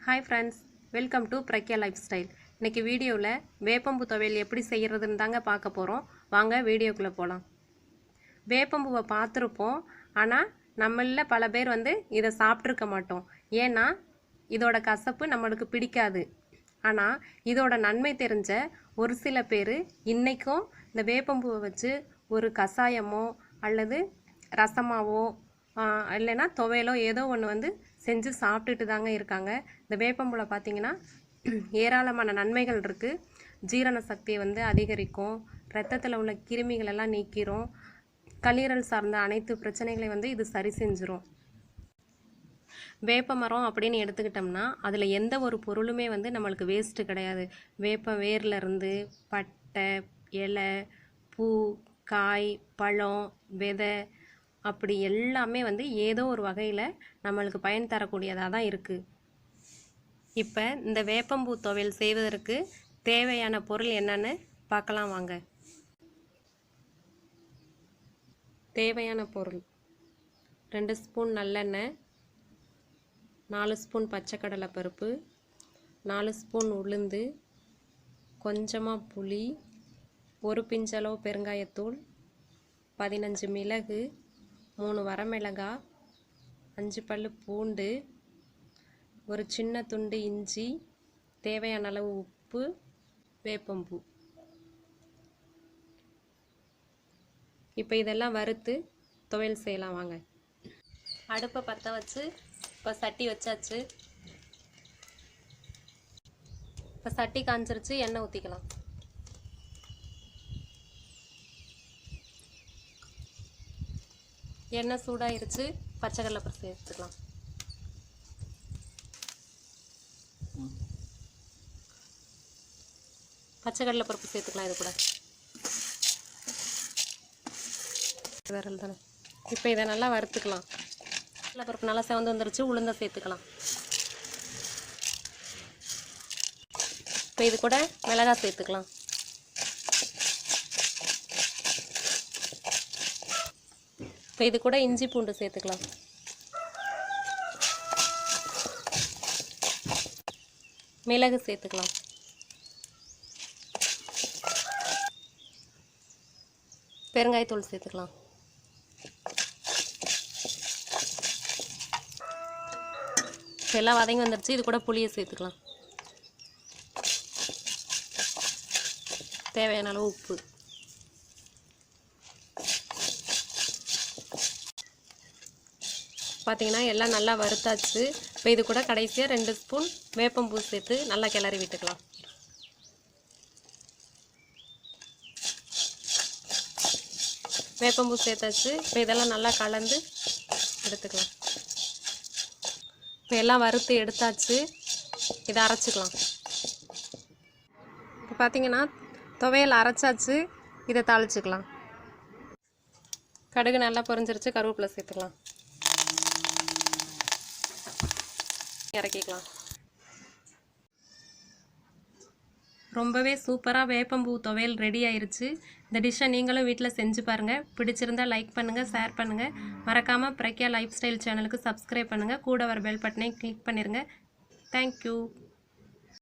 Hi friends welcome to Pragya lifestyle இன்றைக்கி வீடியோவில் வேப்பம்பூ துவையல் எப்படி செய்கிறதுன்னு தாங்க பார்க்க போகிறோம் வாங்க வீடியோக்குள்ளே போகலாம் வேப்பம்பூவை பார்த்துருப்போம். ஆனால் நம்மளில் பல பேர் வந்து இதை சாப்பிட்ருக்க மாட்டோம். ஏன்னா இதோட கசப்பு நம்மளுக்கு பிடிக்காது. ஆனால் இதோட நன்மை தெரிஞ்ச ஒரு சில பேர் இன்றைக்கும் இந்த வேப்பம்பூவை வச்சு ஒரு கஷாயமோ அல்லது ரசமாவோ இல்லைன்னா துவையலோ ஏதோ ஒன்று வந்து செஞ்சு சாப்பிட்டுட்டு தாங்க இருக்காங்க. இந்த வேப்பம்பூல பார்த்தீங்கன்னா ஏராளமான நன்மைகள் இருக்குது ஜீரண சக்தியை வந்து அதிகரிக்கும். ரத்தத்தில் உள்ள கிருமிகள் எல்லாம் கல்லீரல் சார்ந்த அனைத்து பிரச்சனைகளையும் வந்து இது சரி செஞ்சிரும். வேப்ப மரம் அப்படின்னு எடுத்துக்கிட்டோம்னா அதில் எந்த ஒரு பொருளுமே வந்து நம்மளுக்கு வேஸ்ட்டு கிடையாது. வேப்ப வேர்லேருந்து பட்டை இலை பூ காய் பழம் விதை அப்படி எல்லாமே வந்து ஏதோ ஒரு வகையில் நம்மளுக்கு பயன் தரக்கூடியதாக தான் இருக்குது இப்போ இந்த வேப்பம்பூ துவையல் செய்வதற்கு தேவையான பொருள் என்னன்னு பார்க்கலாம் வாங்க. தேவையான பொருள். ரெண்டு ஸ்பூன் நல்லெண்ணெய் நாலு ஸ்பூன் பச்சைக்கடலை பருப்பு நாலு ஸ்பூன் உளுந்து கொஞ்சமாக புளி ஒரு பிஞ்சளவு பெருங்காயத்தூள் பதினஞ்சு மிளகு மூணு வரமிளகாய் அஞ்சு பல் பூண்டு ஒரு சின்ன துண்டு இஞ்சி தேவையான அளவு உப்பு வேப்பம்பூ. இப்போ இதெல்லாம் வறுத்து துவையல் செய்யலாம் வாங்க. அடுப்பை பற்ற வச்சு இப்போ சட்டி வச்சாச்சு. இப்போ சட்டி காஞ்சிருச்சு எண்ணெய் ஊற்றிக்கலாம் எண்ணெய் சூடாயிருச்சு பச்சைக்கடலை பருப்பு சேர்த்துக்கலாம். பச்சைக்கடலை பருப்பு சேர்த்துக்கலாம் இது கூட. விரல் தானே. இப்போ இதை நல்லா வறுத்துக்கலாம். கடலை பருப்பு நல்லா செவந்து வந்துருச்சு உளுந்த சேர்த்துக்கலாம். இப்போ இது கூட மிளகாய் சேர்த்துக்கலாம். இப்போ இது கூட இஞ்சி பூண்டு சேர்த்துக்கலாம். மிளகு சேர்த்துக்கலாம். பெருங்காயத்தூள் சேர்த்துக்கலாம். இப்போ எல்லாம் வதங்கி வந்துருச்சு. இது கூட புளியை சேர்த்துக்கலாம். தேவையான அளவு உப்பு. பார்த்தீங்கன்னா எல்லாம் நல்லா வறுத்தாச்சு. இப்போ இது கூட கடைசியாக ரெண்டு ஸ்பூன் வேப்பம்பூ சேர்த்து நல்லா கிளறி விட்டுக்கலாம். வேப்பம்பூ சேர்த்தாச்சு. இப்போ இதெல்லாம் நல்லா கலந்து எடுத்துக்கலாம். இப்போ எல்லாம் வறுத்து எடுத்தாச்சு. இதை அரைச்சிக்கலாம். இப்போ பார்த்தீங்கன்னா துவையல் அரைச்சாச்சு. இதை தாளிச்சிக்கலாம். கடுகு நல்லா பொரிஞ்சிருச்சு. கருவேப்பிலை சேர்த்துக்கலாம். இறக்கிக்கலாம். ரொம்பவே சூப்பராக வேப்பம்பூ துவையல் ரெடி ஆயிருச்சு. இந்த டிஷ்ஷை நீங்களும் வீட்டில் செஞ்சு பாருங்கள் பிடிச்சிருந்தா லைக் பண்ணுங்கள் ஷேர் பண்ணுங்கள் மறக்காமல் பிரக்யா லைஃப் ஸ்டைல் சேனலுக்கு சப்ஸ்கிரைப் பண்ணுங்கள் கூட வர பெல் பட்டனையும் கிளிக் பண்ணிடுங்க தேங்க்யூ